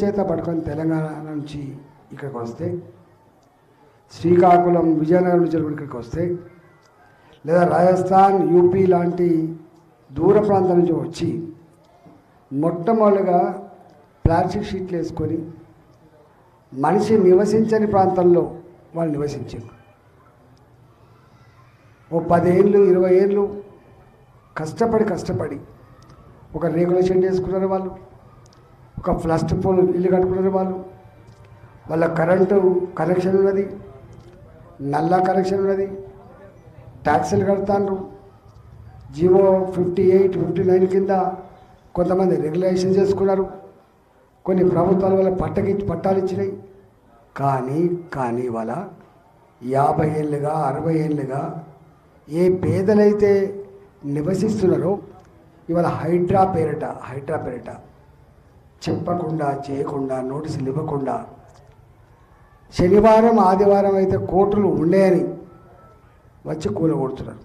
చేత పట్టుకొని తెలంగాణ నుంచి ఇక్కడికి వస్తే శ్రీకాకుళం విజయనగరం నుంచి కూడా ఇక్కడికి వస్తే లేదా రాజస్థాన్ యూపీ లాంటి దూర ప్రాంతం నుంచి వచ్చి మొట్టమొదటిగా ప్లాస్టిక్ షీట్లు వేసుకొని మనిషి నివసించని ప్రాంతంలో వాళ్ళు నివసించారు. ఓ పదేళ్ళు ఇరవై ఏళ్ళు కష్టపడి కష్టపడి ఒక రేకుల షెడ్ వేసుకున్నారు వాళ్ళు. ఒక ఫ్లస్ట్ పోల్ ఇల్లు కట్టుకున్నారు వాళ్ళు. వాళ్ళ కరెంటు కనెక్షన్ ఉన్నది. నల్ల కనెక్షన్ ఉన్నది. ట్యాక్సీలు కడతాండ్రు. GO fifty eight fifty nine కింద కొంతమంది రెగ్యులేషన్ చేసుకున్నారు. కొన్ని ప్రభుత్వాల వల్ల పట్టకి పట్టాలు ఇచ్చినాయి. కానీ కానీ వాళ్ళ యాభై ఏళ్ళుగా అరవై ఏళ్ళుగా ఏ పేదలైతే నివసిస్తున్నారో ఇవాళ హైడ్రా పేరిట హైడ్రా పేరిట చెప్పకుండా చేయకుండా నోటీసులు ఇవ్వకుండా శనివారం ఆదివారం అయితే కోర్టులు ఉండేయని వచ్చి కూలగొడుతున్నారు.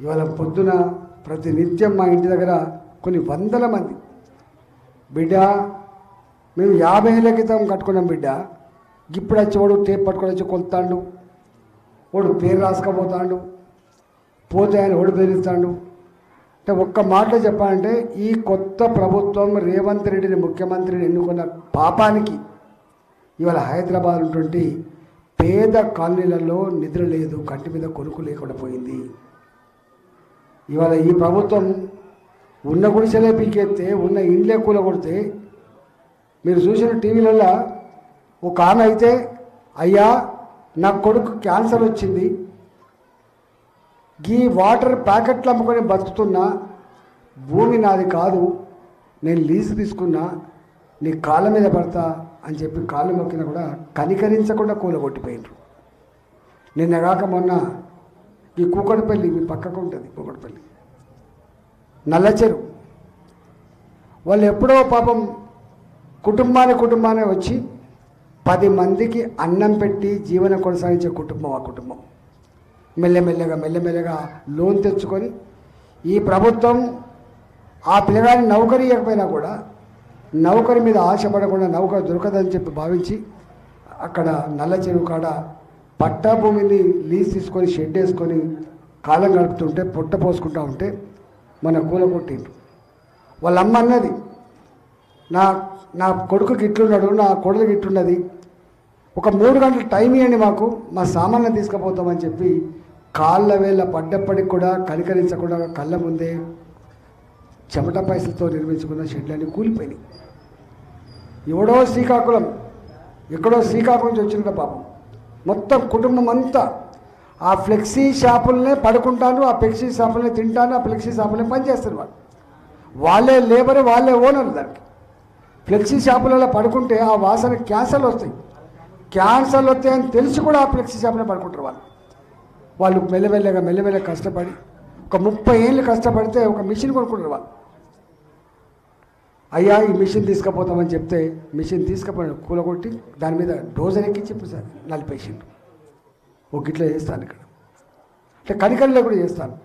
ఇవాళ పొద్దున ప్రతి నిత్యం మా ఇంటి దగ్గర కొన్ని వందల మంది. బిడ్డ మేము యాభై ఏళ్ళ క్రితం కట్టుకున్నాం బిడ్డ. ఇప్పుడు వచ్చి వాడు టేప్ పట్టుకొని వచ్చి కొలుతాడు. వాడు పేరు రాసుకపోతాడు. పోతే ఆయన ఓడి బెదిరిస్తాడు అంటే ఒక్క మాటలో చెప్పాలంటే ఈ కొత్త ప్రభుత్వం రేవంత్ రెడ్డిని ముఖ్యమంత్రిని ఎన్నుకున్న పాపానికి ఇవాళ హైదరాబాద్ ఉన్నటువంటి పేద కాలనీలలో నిద్ర లేదు కంటి మీద కొనుక్కు లేకుండా పోయింది. ఇవాళ ఈ ప్రభుత్వం ఉన్న గుడిసెలే పీకెత్తే ఉన్న ఇండ్లే కూల కొడితే మీరు చూసిన టీవీలలో ఒక ఆమె అయితే అయ్యా నా కొడుకు క్యాన్సర్ వచ్చింది గీ వాటర్ ప్యాకెట్లు అమ్ముకొని బతుకుతున్నా భూమి నాది కాదు. నేను లీజు తీసుకున్నా నీ కాళ్ళ మీద పడతా అని చెప్పి కాళ్ళు మొక్కినా కూడా కనికరించకుండా కూలగొట్టిపోయినరు నిన్న కాక మొన్న ఈ కూకటిపల్లి మీ పక్కకు ఉంటుంది కూకటిపల్లి. నల్లచెరు వాళ్ళు ఎప్పుడో పాపం కుటుంబాన్ని కుటుంబాన్ని వచ్చి పది మందికి అన్నం పెట్టి జీవనం కొనసాగించే కుటుంబం ఆ కుటుంబం. మెల్లమెల్లగా మెల్లమెల్లగా లోన్ తెచ్చుకొని ఈ ప్రభుత్వం ఆ పిల్లగాడిని నౌకరీ ఇవ్వకపోయినా కూడా నౌకరి మీద ఆశపడకుండా నౌకరు దొరకదని చెప్పి భావించి అక్కడ నల్ల చెరువు కాడ పట్టా భూమిని లీజ్ తీసుకొని షెడ్ వేసుకొని కాలం గడుపుతుంటే పొట్ట పోసుకుంటా ఉంటే మన కూల కొట్టిండ్రు. వాళ్ళ అమ్మ అన్నది నా నా కొడుకుకి ఇట్లున్నాడు నా కొడుకు ఇట్లున్నది ఒక మూడు గంటలు టైం ఇవ్వండి మాకు మా సామాన్లు తీసుకుపోతామని చెప్పి కాళ్ళ వేళ్ళ పడ్డప్పటికి కూడా కనికరించకుండా కళ్ళ ముందే చెమట పైసలతో నిర్మించుకున్న షెడ్లన్నీ కూలిపోయినాయి. ఎవడో శ్రీకాకుళం ఎక్కడో శ్రీకాకుళం నుంచి వచ్చిన పాపం. మొత్తం కుటుంబం అంతా ఆ ఫ్లెక్సీ షాపులనే పడుకుంటాను ఆ ఫ్లెక్సీ షాపులనే తింటాను ఆ ఫ్లెక్సీ షాపులనే పనిచేస్తారు వాళ్ళు. వాళ్ళే లేబర్ వాళ్ళే ఓనర్ దానికి. ఫ్లెక్సీ షాపులలో పడుకుంటే ఆ వాసన క్యాన్సర్లు వస్తాయి. క్యాన్సర్లు వస్తాయని తెలిసి కూడా ఆ ఫ్లెక్సీ షాపులో పడుకుంటారు వాళ్ళు. వాళ్ళు మెల్లమెల్లగా మెల్లమెల్లగా కష్టపడి ఒక ముప్పై ఏళ్ళు కష్టపడితే ఒక మిషన్ కొనుక్కుంటారు వాళ్ళు. అయ్యా ఈ మిషన్ తీసుకుపోతామని చెప్తే మిషన్ తీసుకుపోయాడు కూలగొట్టి దాని మీద డోజర్ ఎక్కించి సార్ నలిపేసిండు ఒక గిట్ల చేస్తాను ఇక్కడ. అంటే కనికల్లో కూడా చేస్తాను.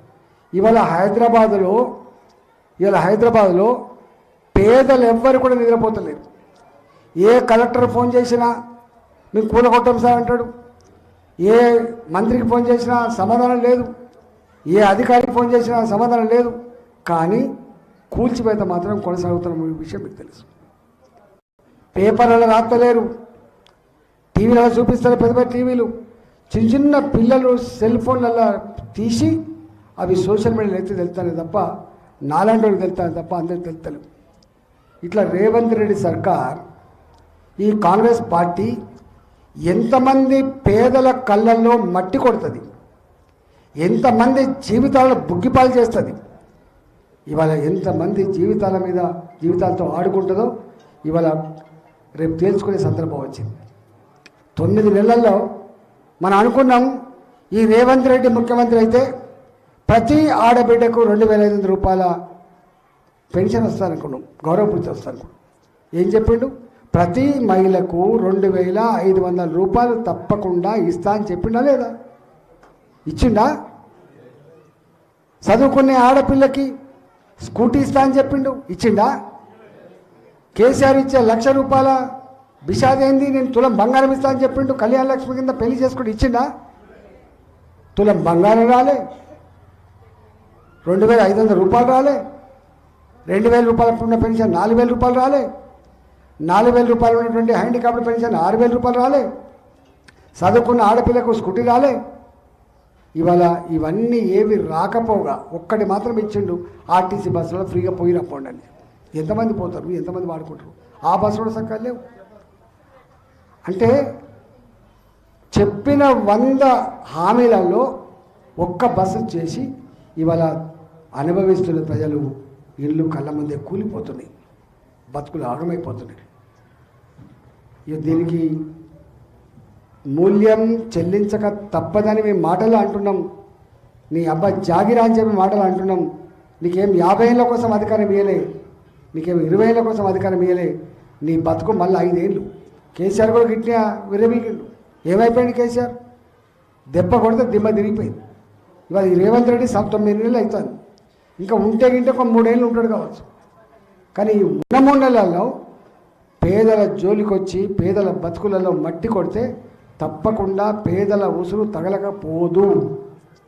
ఇవాళ హైదరాబాద్లో ఇవాళ హైదరాబాద్లో పేదలు ఎవ్వరు కూడా నిద్రపోతలేరు. ఏ కలెక్టర్ ఫోన్ చేసినా మేము కూలగొట్టాం సార్ అంటాడు. ఏ మంత్రికి ఫోన్ చేసినా సమాధానం లేదు. ఏ అధికారికి ఫోన్ చేసినా సమాధానం లేదు. కానీ కూల్చివేత మాత్రం కొనసాగుతున్న విషయం మీకు తెలుసు. పేపర్లలో రాస్తలేరు. టీవీలలో చూపిస్తారు పెద్ద పెద్ద టీవీలు. చిన్న చిన్న పిల్లలు సెల్ ఫోన్లలో తీసి అవి సోషల్ మీడియాలో అయితే తెలుస్తానే తప్ప నాలాంటి వాళ్ళకి తెలుస్తాను తప్ప అందరికి తెలుస్తలేవు ఇట్లా రేవంత్ రెడ్డి సర్కార్ ఈ కాంగ్రెస్ పార్టీ ఎంతమంది పేదల కళ్ళల్లో మట్టి కొడుతుంది? ఎంతమంది జీవితాలను బుగ్గిపాలు చేస్తుంది? ఇవాళ ఎంతమంది జీవితాల మీద జీవితాలతో ఆడుకుంటుందో ఇవాళ రేపు తేల్చుకునే సందర్భం వచ్చింది. తొమ్మిది నెలల్లో మనం అనుకున్నాం ఈ రేవంత్ రెడ్డి ముఖ్యమంత్రి అయితే ప్రతి ఆడబిడ్డకు రెండు వేల ఐదు వందల రూపాయల పెన్షన్ వస్తారనుకున్నాం గౌరవపూర్తి వస్తారనుకున్నాం. ఏం చెప్పిండు? ప్రతి మహిళకు రెండు వేల ఐదు వందల రూపాయలు తప్పకుండా ఇస్తా అని చెప్పిండా లేదా? ఇచ్చిండా? చదువుకునే ఆడపిల్లకి స్కూటీ ఇస్తా అని చెప్పిండు. ఇచ్చిండా? కేసీఆర్ ఇచ్చే లక్ష రూపాయల బిషాదేంది నేను తులం బంగారం ఇస్తా అని చెప్పిండు. కళ్యాణ లక్ష్మి కింద పెళ్ళి చేసుకుంటూ ఇచ్చిండా? తులం బంగారం రాలే. రెండు వేల ఐదు వందల రూపాయలు రాలే. రెండు వేల రూపాయల పెన్షన్ నాలుగు వేల రూపాయలు రాలే. నాలుగు వేల రూపాయలు ఉన్నటువంటి హ్యాండిక్యాప్డ్ పెన్షన్ ఆరు వేల రూపాయలు రాలే. చదువుకున్న ఆడపిల్లకు స్కూటీ రాలే. ఇవాళ ఇవన్నీ ఏవి రాకపోగా ఒక్కటి మాత్రం ఇచ్చిండు ఆర్టీసీ బస్సులో ఫ్రీగా పోయి అని ఎంతమంది పోతారు? ఎంతమంది వాడుకుంటారు? ఆ బస్సు కూడా సక్కగా లేవు. అంటే చెప్పిన వంద హామీలలో ఒక్క బస్సు చేసి ఇవాళ అనుభవిస్తున్న ప్రజలు ఇల్లు కళ్ళ ముందే కూలిపోతున్నాయి. బతుకులు ఆగమైపోతున్నాయి. దీనికి మూల్యం చెల్లించక తప్పదని మేము మాటలు అంటున్నాం. నీ అబ్బా జాగిరా అని చెప్పి మాటలు అంటున్నాం. నీకేం యాభై ఏళ్ళ కోసం అధికారం ఇవ్వలే నీకేం ఇరవై ఏళ్ళ కోసం అధికారం ఇవ్వలే నీ బతుకు మళ్ళీ ఐదేళ్ళు. కేసీఆర్ కూడా గిట్టిన విరమిగిండు. ఏమైపోయింది కేసీఆర్? దెబ్బ కొడితే దిమ్మ తిరిగిపోయింది. ఇవాళ ఈ రేవంత్ రెడ్డి సబ్ తొమ్మిది నెలలు అవుతుంది. ఇంకా ఉంటే గింటే ఒక మూడేళ్ళు ఉంటాడు కావచ్చు. కానీ ఈ ఉన్న మూడు నెలల్లో పేదల జోలికొచ్చి పేదల బతుకులలో మట్టి కొడితే తప్పకుండా పేదల ఉసురు తగలకపోదు.